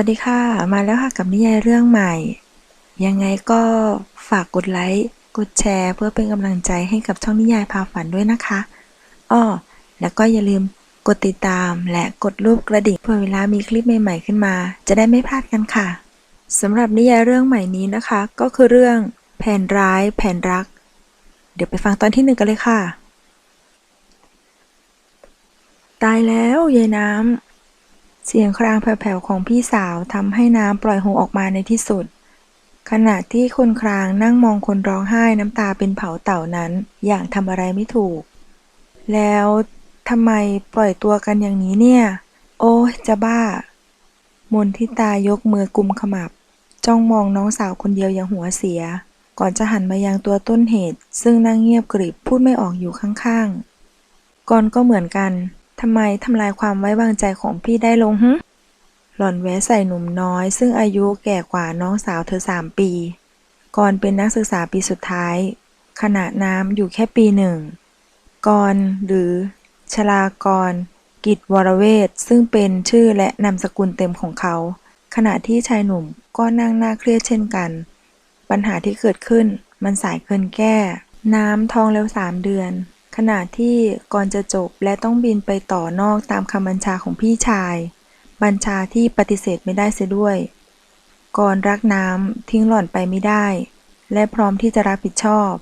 วัสดีค่ะ มาแล้วค่ะกับนิยายเรื่องใหม่ ยังไงก็ฝากกดไลค์ กดแชร์ เพื่อเป็นกำลังใจให้กับช่องนิยายพาฝันด้วยนะคะอ้อแล้วก็อย่าลืมกดติดตามและกดรูปกระดิ่งเพื่อเวลามีคลิปใหม่ ๆ ขึ้นมา จะได้ไม่พลาดกันค่ะสำหรับนิยายเรื่องใหม่นี้นะคะ ก็คือเรื่องแผนร้ายแผนรัก เดี๋ยวไปฟังตอนที่หนึ่งกันเลยค่ะ ตายแล้วยายน้ำ เสียงครางแผ่วๆของพี่สาวทำให้น้ำปล่อยหูออกมาในที่สุด ขณะที่คนครางนั่งมองคนร้องไห้น้ำตาเป็นเผาเต่านั้น อย่างทำอะไรไม่ถูก แล้วทำไมปล่อยตัวกันอย่างนี้เนี่ย โอ้จะบ้า มนทิตายกมือกุมขมับ จ้องมองน้องสาวคนเดียวอย่างหัวเสีย ก่อนจะหันมายังตัวต้นเหตุ ซึ่งนั่งเงียบกริบพูดไม่ออกอยู่ข้างๆก่อนก็เหมือนกัน ทำไมทำลายความไว้วางใจของพี่ได้ลงหึหล่อนแวะใส่หนุ่มน้อย ซึ่งอายุแก่กว่าน้องสาวเธอสามปี ก่อนเป็นนักศึกษาปีสุดท้าย ขณะน้ำอยู่แค่ปีหนึ่งกรหรือ ชลากร กิจวรเวทซึ่งเป็นชื่อและนามสกุลเต็มของเขา ขณะที่ชายหนุ่มก็นั่งหน้าเครียดเช่นกัน ปัญหาที่เกิดขึ้นมันสายเกินแก้ น้ำท้องแล้วสามเดือน ขณะที่ก่อนจะจบและต้องบินไปต่อนอกตามคำบัญชาของพี่ชาย บัญชาที่ปฏิเสธไม่ได้เสียด้วย ก่อนรักน้ำทิ้งหล่อนไปไม่ได้ และพร้อมที่จะรับผิดชอบ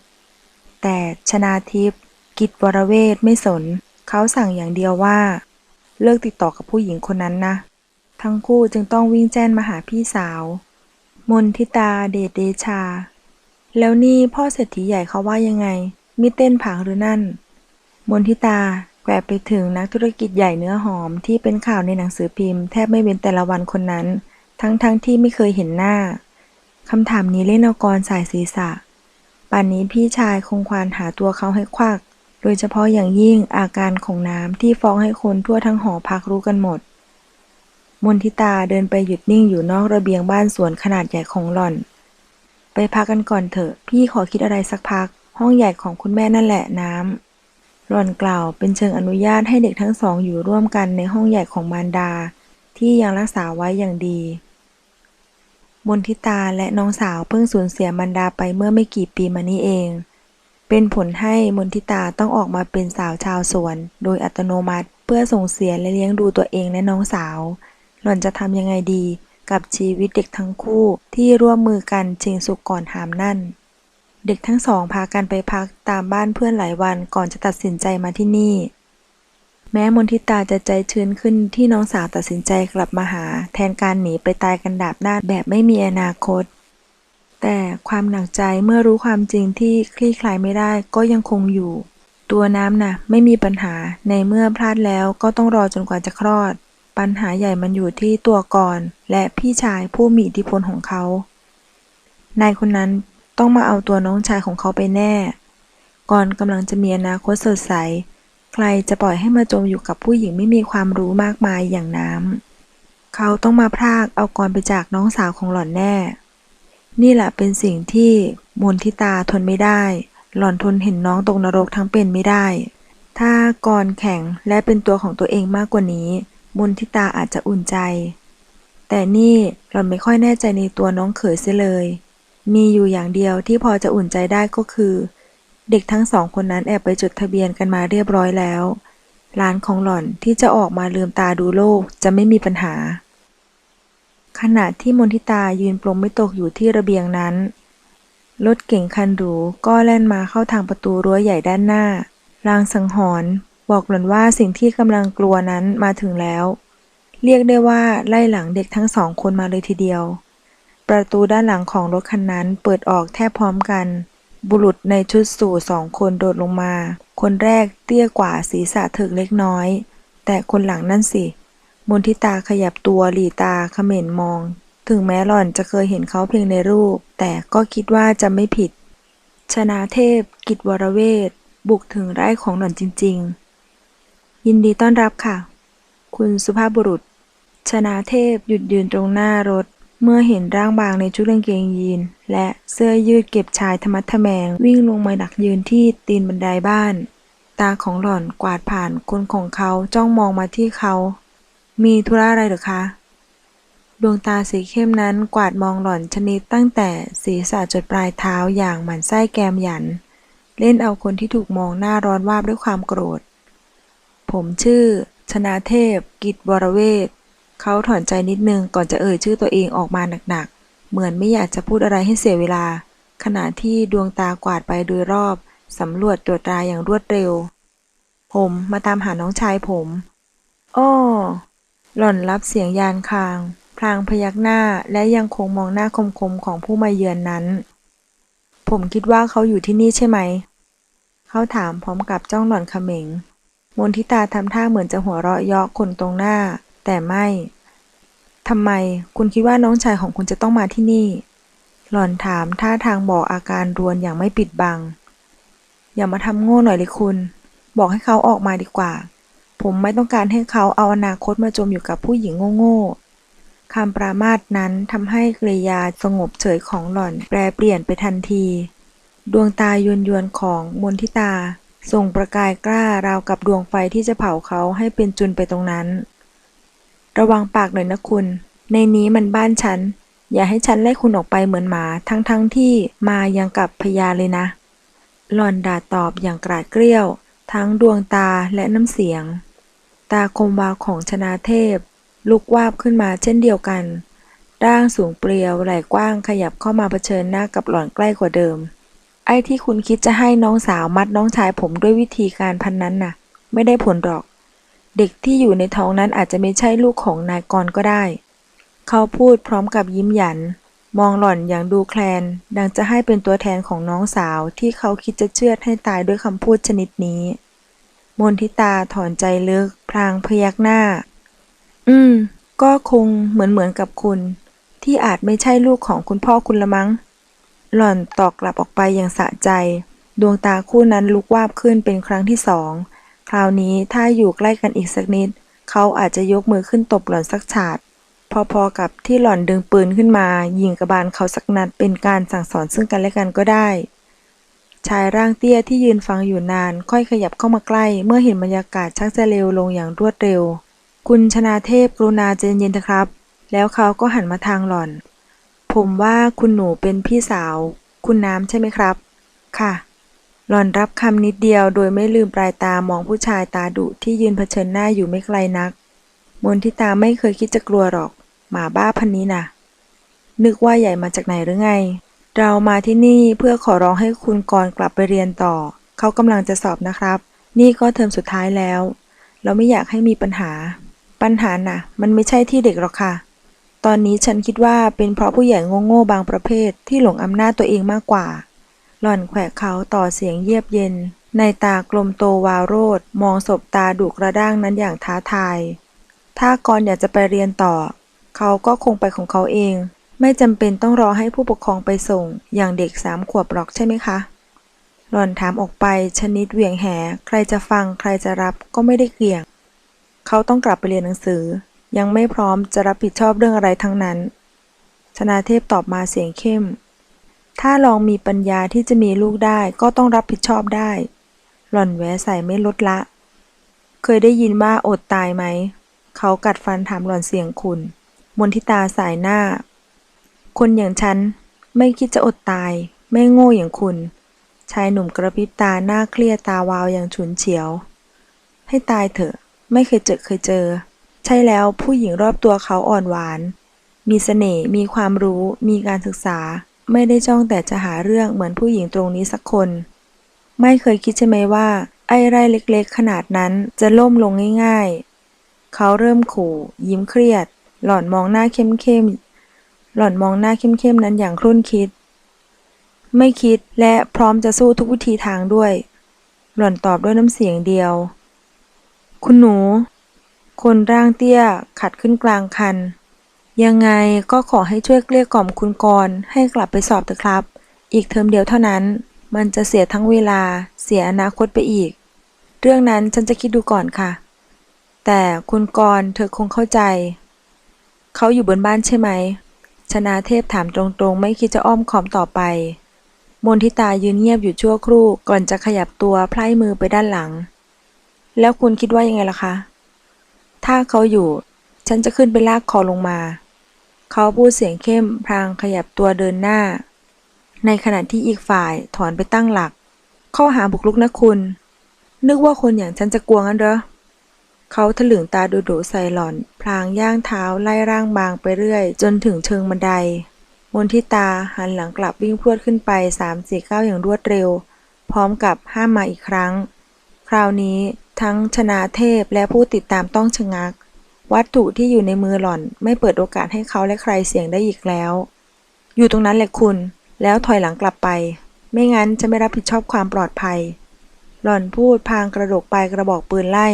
แต่ชนาทิพย์กิจวรเวทไม่สน เขาสั่งอย่างเดียวว่า เลิกติดต่อกับผู้หญิงคนนั้นนะ ทั้งคู่จึงต้องวิ่งแจ้นมาหาพี่สาว มนทิตาเดชเดชา แล้วนี่พ่อเศรษฐีใหญ่เขาว่ายังไงมิเต้นผางหรือนั่น มนทิตา แกวไปถึงนักธุรกิจใหญ่เนื้อหอมที่เป็นข่าวในหนังสือพิมพ์ แทบไม่เว้นแต่ละวันคนนั้น ทั้งๆทที่ไม่เคยเห็นหน้าคำถามนี้เล่นเอากรสายศีรษะ ป่านนี้พี่ชายคงควานหาตัวเขาให้ควัก โดยเฉพาะอย่างยิ่งอาการของน้ำที่ฟ้องให้คนทั่วทั้งหอพักรู้กันหมด มนทิตาเดินไปหยุดนิ่งอยู่นอกระเบียงบ้านสวนขนาดใหญ่ของหล่อน ไปพักกันก่อนเถอะ พี่ขอคิดอะไรสักพัก ห้องใหญ่ของคุณแม่นั่นแหละน้ำ หล่อนกล่าวเป็นเชิงอนุญาตให้เด็กทั้งสองอยู่ร่วมกันในห้องใหญ่ของมารดา ที่ยังรักษาไว้อย่างดี มนทิตาและน้องสาวเพิ่งสูญเสียมารดาไปเมื่อไม่กี่ปีมานี้เอง เป็นผลให้มนทิตาต้องออกมาเป็นสาวชาวสวน โดยอัตโนมัติเพื่อส่งเสียและเลี้ยงดูตัวเองและน้องสาว หล่อนจะทำยังไงดีกับชีวิตเด็กทั้งคู่ที่ร่วมมือกันชิงสุกก่อนหามนั่น เด็กทั้งสองพากันไปพักตามบ้านเพื่อนหลายวันก่อนจะตัดสินใจมาที่นี่ แม้มนทิตาจะใจชื้นขึ้นที่น้องสาวตัดสินใจกลับมาหา แทนการหนีไปตายกันดาบหน้าแบบไม่มีอนาคต แต่ความหนักใจเมื่อรู้ความจริงที่คลี่คลายไม่ได้ก็ยังคงอยู่ ตัวน้ำน่ะไม่มีปัญหาในเมื่อพลาดแล้วก็ต้องรอจนกว่าจะคลอด ปัญหาใหญ่มันอยู่ที่ตัวก่อน และพี่ชายผู้มีอิทธิพลของเขานายคนนั้น ต้องมาเอาตัวน้องชายของเขาไปแน่ ก่อนกำลังจะมีอนาคตสดใส ใครจะปล่อยให้มาจมอยู่กับผู้หญิงไม่มีความรู้มากมายอย่างน้ำ เขาต้องมาพรากเอากรไปจากน้องสาวของหล่อนแน่ นี่แหละเป็นสิ่งที่มนทิตาทนไม่ได้ หล่อนทนเห็นน้องตกนรกทั้งเป็นไม่ได้ ถ้ากรแข็งและเป็นตัวของตัวเองมากกว่านี้ มนทิตาอาจจะอุ่นใจ แต่นี่หล่อนไม่ค่อยแน่ใจในตัวน้องเขยเสียเลย มีอยู่อย่างเดียวที่พอจะอุ่นใจได้ก็คือ เด็กทั้งสองคนนั้นแอบไปจดทะเบียนกันมาเรียบร้อยแล้วหลานของหล่อนที่จะออกมาลืมตาดูโลกจะไม่มีปัญหา ขณะที่มนทิตายืนปลงไม่ตกอยู่ที่ระเบียงนั้นรถเก่งคันหรูก็แล่นมาเข้าทางประตูรั้วใหญ่ด้านหน้า ลางสังหรณ์บอกหล่อนว่าสิ่งที่กำลังกลัวนั้นมาถึงแล้ว เรียกได้ว่าไล่หลังเด็กทั้งสองคนมาเลยทีเดียว ประตูด้านหลังของรถคันนั้นเปิดออกแทบพร้อมกัน บุรุษในชุดสูทสองคนโดดลงมา คนแรกเตี้ยกว่าศีรษะเถิกเล็กน้อย แต่คนหลังนั่นสิ มนทิตาขยับตัวหลีตาเขม่นมอง ถึงแม้หล่อนจะเคยเห็นเขาเพียงในรูป แต่ก็คิดว่าจะไม่ผิด ชนาเทพ กิจวรเวทบุกถึงไร่ของหล่อนจริง ๆ ยินดีต้อนรับค่ะ คุณสุภาพบุรุษ ชนาเทพหยุดยืนตรงหน้ารถ เมื่อเห็นร่างบางในชุดกางเกงยีน และเสื้อยืดเก็บชายธรรมัดทแมง วิ่งลงมาดักยืนที่ตีนบันไดบ้าน ตาของหล่อนกวาดผ่านคนของเขาจ้องมองมาที่เขา มีธุระอะไรหรือคะ ดวงตาสีเข้มนั้นกวาดมองหล่อนชนิดตั้งแต่ศีรษะจดปลายเท้าอย่างหมันไส้แกมหยัน เล่นเอาคนที่ถูกมองหน้าร้อนวาบด้วยความโกรธ ผมชื่อ ชนาเทพ กิจวรเวท เขาถอนใจนิดนึงก่อนจะเอ่ยชื่อตัวเองออกมาหนักๆ เหมือนไม่อยากจะพูดอะไรให้เสียเวลา ขณะที่ดวงตากวาดไปโดยรอบสำรวจตรวจตราอย่างรวดเร็ว ผมมาตามหาน้องชายผมอ้อหล่อนรับเสียงยานคาง พลางพยักหน้าและยังคงมองหน้าคมๆของผู้มาเยือนนั้น ผมคิดว่าเขาอยู่ที่นี่ใช่ไหม เขาถามพร้อมกับจ้องหล่อนเขม็ง มนทิตาทำท่าเหมือนจะหัวเราะเยาะคนตรงหน้า แต่ไม่ ทำไมคุณคิดว่าน้องชายของคุณจะต้องมาที่นี่ หล่อนถามท่าทางบอกอาการรวนอย่างไม่ปิดบัง อย่ามาทำโง่หน่อยเลยคุณ บอกให้เขาออกมาดีกว่า ผมไม่ต้องการให้เขาเอาอนาคตมาจมอยู่กับผู้หญิงโง่ๆคำปรามาสนั้นทำให้กริยาสงบเฉยของหล่อนแปรเปลี่ยนไปทันที ดวงตายวนยวนๆของมนทิตาส่งประกายกล้าราวกับดวงไฟที่จะเผาเขาให้เป็นจุนไปตรงนั้น ระวังปากหน่อยนะคุณ ในนี้มันบ้านฉัน อย่าให้ฉันไล่คุณออกไปเหมือนหมา ทั้งๆทที่มายังกับพญาเลยนะ หลอนด่าตอบอย่างกราดเกรี้ยว ทั้งดวงตาและน้ำเสียง ตาคมวาวของชนาเทพ ลุกวาบขึ้นมาเช่นเดียวกัน ร่างสูงเปรียวไหล่กว้างขยับเข้ามาเผชิญหน้ากับหล่อนใกล้กว่าเดิม ไอ้ที่คุณคิดจะให้น้องสาวมัดน้องชายผมด้วยวิธีการพันนั้นน่ะ ไม่ได้ผลหรอก เด็กที่อยู่ในท้องนั้นอาจจะไม่ใช่ลูกของนายกรก็ได้ เขาพูดพร้อมกับยิ้มหยัน มองหล่อนอย่างดูแคลน ดังจะให้เป็นตัวแทนของน้องสาวที่เขาคิดจะเชือดให้ตายด้วยคำพูดชนิดนี้ มนทิตาถอนใจลึก พลางพยักหน้า อืม ก็คงเหมือนเหมือนกับคุณ ที่อาจไม่ใช่ลูกของคุณพ่อคุณละมั้ง หล่อนตอบกลับออกไปอย่างสะใจ ดวงตาคู่นั้นลุกวาบขึ้นเป็นครั้งที่สอง คราวนี้ถ้าอยู่ใกล้กันอีกสักนิด เขาอาจจะยกมือขึ้นตบหล่อนสักฉาด พอๆกับที่หล่อนดึงปืนขึ้นมายิงกระบาลเขาสักนัดเป็นการสั่งสอนซึ่งกันและกันก็ได้ ชายร่างเตี้ยที่ยืนฟังอยู่นาน ค่อยขยับเข้ามาใกล้ เมื่อเห็นบรรยากาศชักจะเร็วลงอย่างรวดเร็ว คุณชนาเทพกรุณาใจเย็นๆเถอะครับ แล้วเขาก็หันมาทางหล่อน ผมว่าคุณหนูเป็นพี่สาว คุณน้ำใช่ไหมครับ ค่ะ หล่อนรับคำนิดเดียวโดยไม่ลืมปลายตามองผู้ชายตาดุที่ยืนเผชิญหน้าอยู่ไม่ไกลนัก มนทิตาไม่เคยคิดจะกลัวหรอก หมาบ้าพันนี้น่ะ นึกว่าใหญ่มาจากไหนหรือไง เรามาที่นี่เพื่อขอร้องให้คุณกรกลับไปเรียนต่อ เขากำลังจะสอบนะครับ นี่ก็เทอมสุดท้ายแล้ว เราไม่อยากให้มีปัญหา ปัญหาน่ะ มันไม่ใช่ที่เด็กหรอกค่ะ ตอนนี้ฉันคิดว่าเป็นเพราะผู้ใหญ่โง่ๆบางประเภทที่หลงอำนาจตัวเองมากกว่า หล่อนแขวะเขาต่อเสียงเยียบเย็น ในตากลมโตวาวโรดมองศบตาดุกระด้างนั้นอย่างท้าทาย ถ้ากรอยากจะไปเรียนต่อ เขาก็คงไปของเขาเอง ไม่จำเป็นต้องรอให้ผู้ปกครองไปส่ง อย่างเด็กสามขวบหรอกใช่ไหมคะ หล่อนถามออกไปชนิดเหวี่ยงแห ใครจะฟังใครจะรับก็ไม่ได้เกี่ยง เขาต้องกลับไปเรียนหนังสือ ยังไม่พร้อมจะรับผิดชอบเรื่องอะไรทั้งนั้น ชนาเทพตอบมาเสียงเข้ม ถ้าลองมีปัญญาที่จะมีลูกได้ก็ต้องรับผิดชอบได้ หล่อนแวะใส่ไม่ลดละ เคยได้ยินว่าอดตายไหม เขากัดฟันถามหล่อนเสียงขุนมนทิตาสายหน้า คนอย่างฉัน ไม่คิดจะอดตาย ไม่โง่อย่างคุณ ชายหนุ่มกระพริบตาหน้าเครียดตาวาวอย่างฉุนเฉียว ให้ตายเถอะ ไม่เคยเจอเคยเจอ ใช่แล้วผู้หญิงรอบตัวเขาอ่อนหวาน มีเสน่ห์มีความรู้ มีการศึกษา ไม่ได้จ้องแต่จะหาเรื่องเหมือนผู้หญิงตรงนี้สักคน ไม่เคยคิดใช่ไหมว่า ไอ้ไร่เล็กๆ ขนาดนั้นจะล่มลงง่ายๆ เขาเริ่มขู่ ยิ้มเครียด หล่อนมองหน้าเข้มๆ หล่อนมองหน้าเข้มๆ นั้นอย่างครุ่นคิด ไม่คิดและพร้อมจะสู้ทุกวิธีทางด้วย หล่อนตอบด้วยน้ำเสียงเดียว คุณหนู คนร่างเตี้ยขัดขึ้นกลางคัน ยังไงก็ขอให้ช่วยเกลี้ยกล่อมคุณกรให้กลับไปสอบเถอะครับ อีกเทอมเดียวเท่านั้น มันจะเสียทั้งเวลา เสียอนาคตไปอีก เรื่องนั้นฉันจะคิดดูก่อนค่ะ แต่คุณกรเธอคงเข้าใจ เขาอยู่บนบ้านใช่ไหม ชนาเทพถามตรงๆ ไม่คิดจะอ้อมคอมต่อไป มนทิตายืนเงียบอยู่ชั่วครู่ก่อนจะขยับตัวไพล่มือไปด้านหลัง แล้วคุณคิดว่ายังไงล่ะคะ ถ้าเขาอยู่ ฉันจะขึ้นไปลากคอลงมา เขาพูดเสียงเข้มพลางขยับตัวเดินหน้า ในขณะที่อีกฝ่ายถอนไปตั้งหลัก ข้อหาบุกรุกนะคุณ นึกว่าคนอย่างฉันจะกลัวงั้นเหรอเขาถลึงตาดูดูใส่หล่อน พลางย่างเท้าไล่ร่างบางไปเรื่อย จนถึงเชิงบันไดมนทิตาหันหลังกลับวิ่งพรวดขึ้นไปสามสี่เก้าอย่างรวดเร็ว พร้อมกับห้ามมาอีกครั้ง คราวนี้ทั้งชนาเทพและผู้ติดตามต้องชะงัก วัตถุที่อยู่ในมือหล่อนไม่เปิดโอกาสให้เขาและใครเสี่ยงได้อีกแล้ว อยู่ตรงนั้นแหละคุณ แล้วถอยหลังกลับไป ไม่งั้นจะไม่รับผิดชอบความปลอดภัย หล่อนพูดพางกระดกไปกระบอกปืนไล่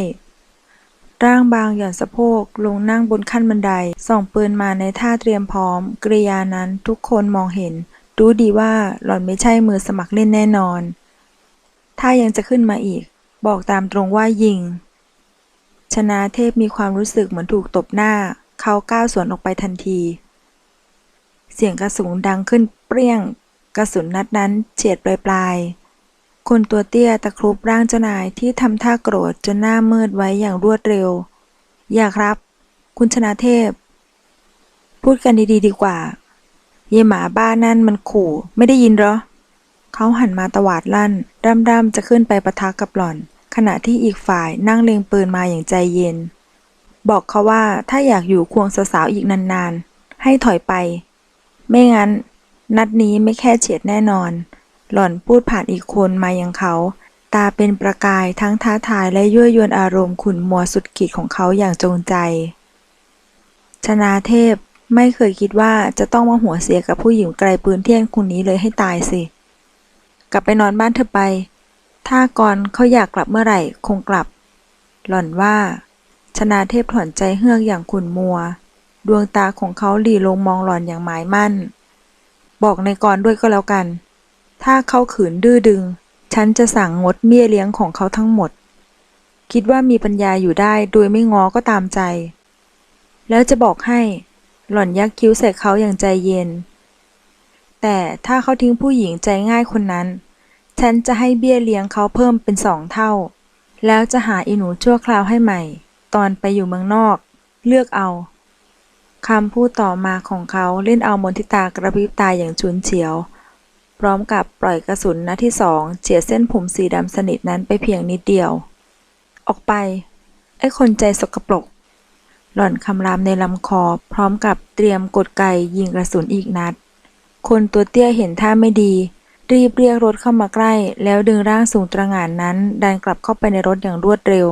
ร่างบางหย่อนสะโพกลงนั่งบนขั้นบันได ส่องปืนมาในท่าเตรียมพร้อม กริยานั้นทุกคนมองเห็น รู้ดีว่าหล่อนไม่ใช่มือสมัครเล่นแน่นอน ถ้ายังจะขึ้นมาอีก บอกตามตรงว่ายิง ชนะเทพมีความรู้สึกเหมือนถูกตบหน้า เขาก้าวสวนออกไปทันที เสียงกระสุนดังขึ้นเปรี้ยง กระสุนนัดนั้นเฉียดปลายปลายๆคนตัวเตี้ยตะครุบร่างเจ้านายที่ทำท่าโกรธจนหน้ามืดไว้อย่างรวดเร็ว อย่าครับ คุณชนะเทพ พูดกันดีๆ ดีกว่า เยหมาบ้านนั่นมันขู่ ไม่ได้ยินเหรอ เขาหันมาตวาดลั่นร่ำๆจะขึ้นไปประทะกับหล่อน ขณะที่อีกฝ่ายนั่งเล็งปืนมาอย่างใจเย็น บอกเขาว่าถ้าอยากอยู่ควงสาวๆอีกนานๆ ให้ถอยไป ไม่งั้น นัดนี้ไม่แค่เฉียดแน่นอน หล่อนพูดผ่านอีกคนมายังเขา ตาเป็นประกายทั้งท้าทายและยั่วยวนอารมณ์ขุนมัวสุดขีดของเขาอย่างจงใจ ชนาเทพไม่เคยคิดว่าจะต้องมาหัวเสียกับผู้หญิงไกลปืนเที่ยงคนนี้เลยให้ตายสิ กลับไปนอนบ้านเธอไป ถ้ากรเขาอยากกลับเมื่อไหร่คงกลับ หล่อนว่า ชนาเทพถอนใจเฮือกอย่างขุ่นมัว ดวงตาของเขาหลีลงมองหล่อนอย่างหมายมั่น บอกในกรด้วยก็แล้วกัน ถ้าเขาขืนดื้อดึง ฉันจะสั่งงดเบี้ยเลี้ยงของเขาทั้งหมด คิดว่ามีปัญญาอยู่ได้โดยไม่ง้อก็ตามใจ แล้วจะบอกให้ หล่อนยักคิ้วใส่เขาอย่างใจเย็น แต่ถ้าเขาทิ้งผู้หญิงใจง่ายคนนั้น ฉันจะให้เบี้ยเลี้ยงเขาเพิ่มเป็นสองเท่า แล้วจะหาอีหนูชั่วคราวให้ใหม่ ตอนไปอยู่เมืองนอก เลือกเอาคำพูดต่อมาของเขาเล่นเอามนทิตากระพริบตาอย่างฉุนเฉียว พร้อมกับปล่อยกระสุนนัดที่สองเฉียดเส้นผมสีดำสนิทนั้นไปเพียงนิดเดียว ออกไป ไอ้คนใจสกปรก หล่อนคำรามในลำคอ พร้อมกับเตรียมกดไกยิงกระสุนอีกนัด คนตัวเตี้ยเห็นท่าไม่ดี รีบเรียกรถเข้ามาใกล้ แล้วดึงร่างสูงตระหง่านนั้น ดันกลับเข้าไปในรถอย่างรวดเร็ว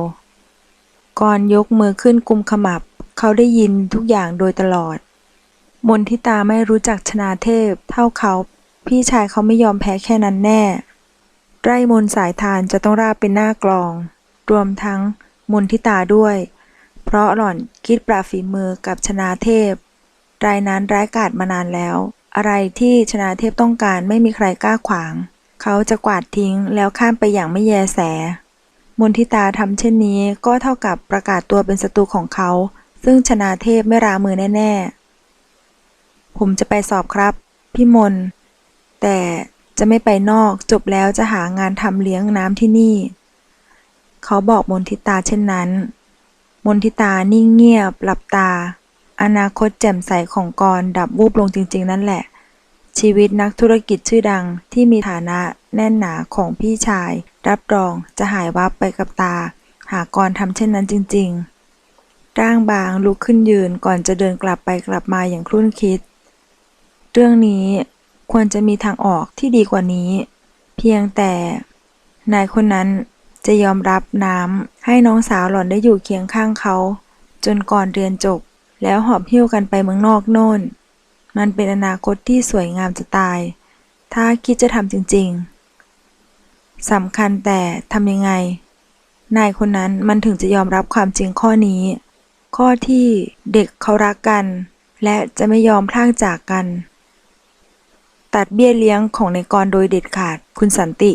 ก่อนยกมือขึ้นกุมขมับ เขาได้ยินทุกอย่างโดยตลอด มนทิตาไม่รู้จักชนาเทพ เท่าเขา พี่ชายเขาไม่ยอมแพ้แค่นั้นแน่ ไร่มนต์สายทานจะต้องราบเป็นหน้ากลอง รวมทั้งมนทิตาด้วย เพราะหล่อนคิดปราฝีมือกับชนาเทพ รายนั้นร้ายกาจมานานแล้ว อะไรที่ชนาเทพต้องการไม่มีใครกล้าขวาง เขาจะกวาดทิ้งแล้วข้ามไปอย่างไม่แยแส มนทิตาทำเช่นนี้ก็เท่ากับประกาศตัวเป็นศัตรูของเขา ซึ่งชนาเทพไม่รามือแน่ ๆ ผมจะไปสอบครับ พี่มน แต่จะไม่ไปนอกจบแล้วจะหางานทำเลี้ยงน้ำที่นี่ เขาบอกมนทิตาเช่นนั้น มนทิตานิ่งเงียบหลับตา อนาคตแจ่มใสของกรดับวูบลงจริงๆ นั่นแหละ ชีวิตนักธุรกิจชื่อดังที่มีฐานะแน่นหนาของพี่ชาย รับรองจะหายวับไปกับตา หากรทำเช่นนั้นจริงๆ ร่างบางลุกขึ้นยืนก่อนจะเดินกลับไปกลับมาอย่างครุ่นคิด เรื่องนี้ควรจะมีทางออกที่ดีกว่านี้ เพียงแต่นายคนนั้นจะยอมรับน้ำให้น้องสาวหล่อนได้อยู่เคียงข้างเขา จนก่อนเรียนจบ แล้วหอบหิ้วกันไปเมืองนอกโน่น มันเป็นอนาคตที่สวยงามจะตาย ถ้าคิดจะทำจริงๆสำคัญแต่ทำยังไง นายคนนั้นมันถึงจะยอมรับความจริงข้อนี้ ข้อที่เด็กเขารักกัน และจะไม่ยอมพลากจากกัน ตัดเบี้ยเลี้ยงของในกรโดยเด็ดขาดคุณสันติ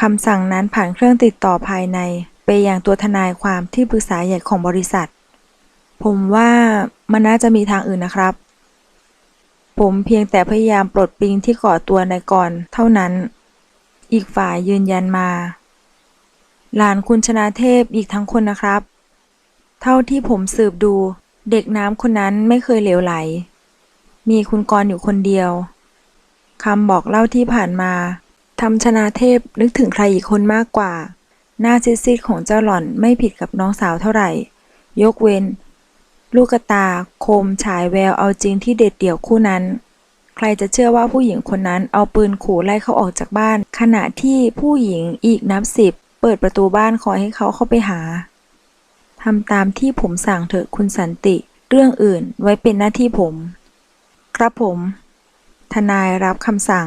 คำสั่งนั้นผ่านเครื่องติดต่อภายใน ไปยังตัวทนายความที่ปรึกษาใหญ่ของบริษัท ผมว่ามันน่าจะมีทางอื่นนะครับ ผมเพียงแต่พยายามปลดปิงที่ก่อตัวในกรเท่านั้น อีกฝ่ายยืนยันมา หลานคุณชนาเทพอีกทั้งคนนะครับ เท่าที่ผมสืบดูเด็กน้ำคนนั้นไม่เคยเหลวไหล มีคุณกรอยู่คนเดียวคำบอกเล่าที่ผ่านมาทำชนาเทพนึกถึงใครอีกคนมากกว่า หน้าซีดๆของเจ้าหล่อนไม่ผิดกับน้องสาวเท่าไหร่ ยกเว้น ลูกตาคมฉายแววเอาจริงที่เด็ดเดี่ยวคู่นั้น ใครจะเชื่อว่าผู้หญิงคนนั้นเอาปืนขู่ไล่เขาออกจากบ้าน ขณะที่ผู้หญิงอีกนับสิบเปิดประตูบ้านคอยให้เขาเข้าไปหาทำตามที่ผมสั่งเถอะคุณสันติ เรื่องอื่นไว้เป็นหน้าที่ผม ครับผม ทนายรับคำสั่ง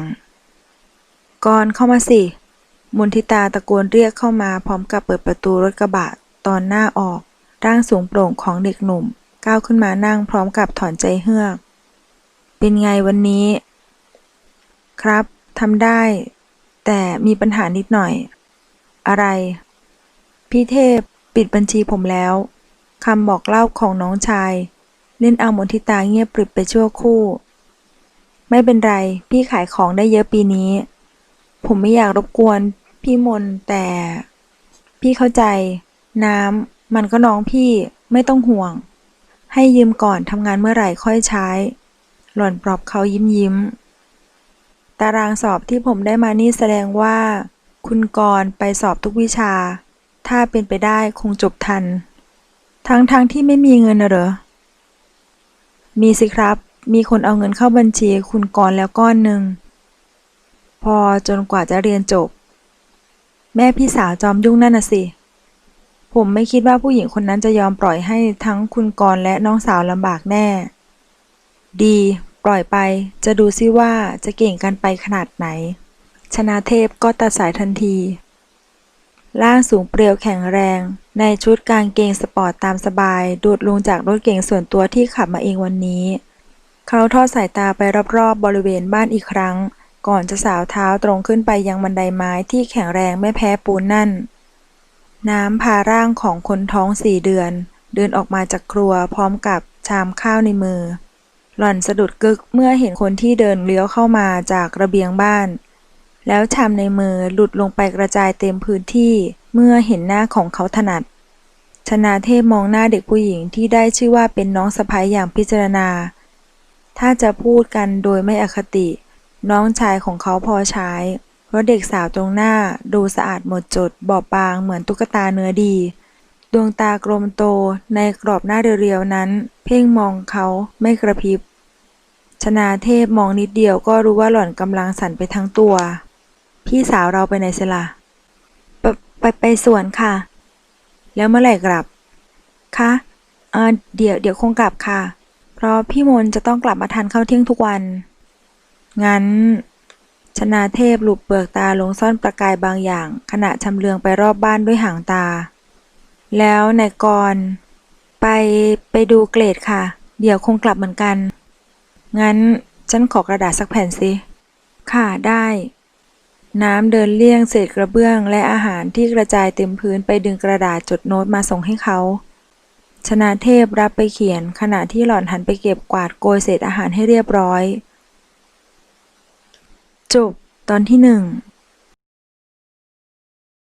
ก่อนเข้ามาสิมนทิตาตะโกนเรียกเข้ามาพร้อมกับเปิดประตูรถกระบะตอนหน้าออก ร่างสูงโปร่งของเด็กหนุ่ม ก้าวขึ้นมานั่งพร้อมกับถอนใจเฮือก เป็นไงวันนี้ ครับทำได้ แต่มีปัญหานิดหน่อย อะไร พี่เทพปิดบัญชีผมแล้วคำบอกเล่าของน้องชาย เล่นเอามนทิตาเงียบปริบไปชั่วคู่ ไม่เป็นไร พี่ขายของได้เยอะปีนี้ ผมไม่อยากรบกวน พี่มนแต่ พี่เข้าใจ น้ำมันก็น้องพี่ไม่ต้องห่วง ให้ยืมก่อนทำงานเมื่อไหร่ค่อยใช้ หล่อนปลอบเขายิ้มยิ้ม ตารางสอบที่ผมได้มานี่แสดงว่า คุณกรณ์ไปสอบทุกวิชา ถ้าเป็นไปได้คงจบทัน ทั้งๆทที่ไม่มีเงินน่ะเหรอ มีสิครับ มีคนเอาเงินเข้าบัญชีคุณกรณ์แล้วก้อนหนึ่ง พอจนกว่าจะเรียนจบ แม่พี่สาวจอมยุ่งนั่นน่ะสิ ผมไม่คิดว่าผู้หญิงคนนั้นจะยอมปล่อยให้ทั้งคุณกรณ์และน้องสาวลำบากแน่ ดี ปล่อยไป จะดูซิว่าจะเก่งกันไปขนาดไหน ชนาเทพก็ตัดสายทันที ร่างสูงเปรียวแข็งแรง ในชุดกางเกงสปอร์ตตามสบายโดดลงจากรถเก๋งส่วนตัวที่ขับมาเองวันนี้ เขาทอดสายตาไปรอบๆบริเวณบ้านอีกครั้ง ก่อนจะสาวเท้าตรงขึ้นไปยังบันไดไม้ที่แข็งแรงไม่แพ้ปูนนั่น น้ำพาร่างของคนท้องสี่เดือน เดินออกมาจากครัวพร้อมกับชามข้าวในมือ หล่อนสะดุดกึกเมื่อเห็นคนที่เดินเลี้ยวเข้ามาจากระเบียงบ้าน แล้วชามในมือหลุดลงไปกระจายเต็มพื้นที่เมื่อเห็นหน้าของเขาถนัด ชนาเทพมองหน้าเด็กผู้หญิงที่ได้ชื่อว่าเป็นน้องสะพ้ยอย่างพิจารณา ถ้าจะพูดกันโดยไม่อคติ น้องชายของเขาพอใช้ ราะเด็กสาวตรงหน้าดูสะอาดหมดจด บอบบางเหมือนตุ๊กตาเนื้อดี ดวงตากลมโตในกรอบหน้าเรียวๆนั้น เพ่งมองเขาไม่กระพริบ ชนาเทพมองนิดเดียวก็รู้ว่าหล่อนกำลังสั่นไปทั้งตัว พี่สาวเราไปไหนเสยล่ะไปไปไปสวนค่ะ แล้วเมื่อไหร่กลับ คะเออเดี๋ยวเดี๋ยวคงกลับค่ะ เพราะพี่มนจะต้องกลับมาทานข้าวเที่ยงทุกวัน งั้น ชนาเทพหลุบเปลือกตาลงซ่อนประกายบางอย่าง ขณะชำเลืองไปรอบบ้านด้วยหางตา แล้วนายกร ไปไปดูเกรดค่ะ เดี๋ยวคงกลับเหมือนกัน งั้นฉันขอกระดาษสักแผ่นสิ ค่ะได้ น้ำเดินเลี่ยงเศษกระเบื้องและอาหารที่กระจายเต็มพื้นไปดึงกระดาษจดโน้ตมาส่งให้เขาชนาเทพรับไปเขียนขณะที่หล่อนหันไปเก็บกวาดโกยเศษอาหารให้เรียบร้อย จบตอนที่หนึ่ง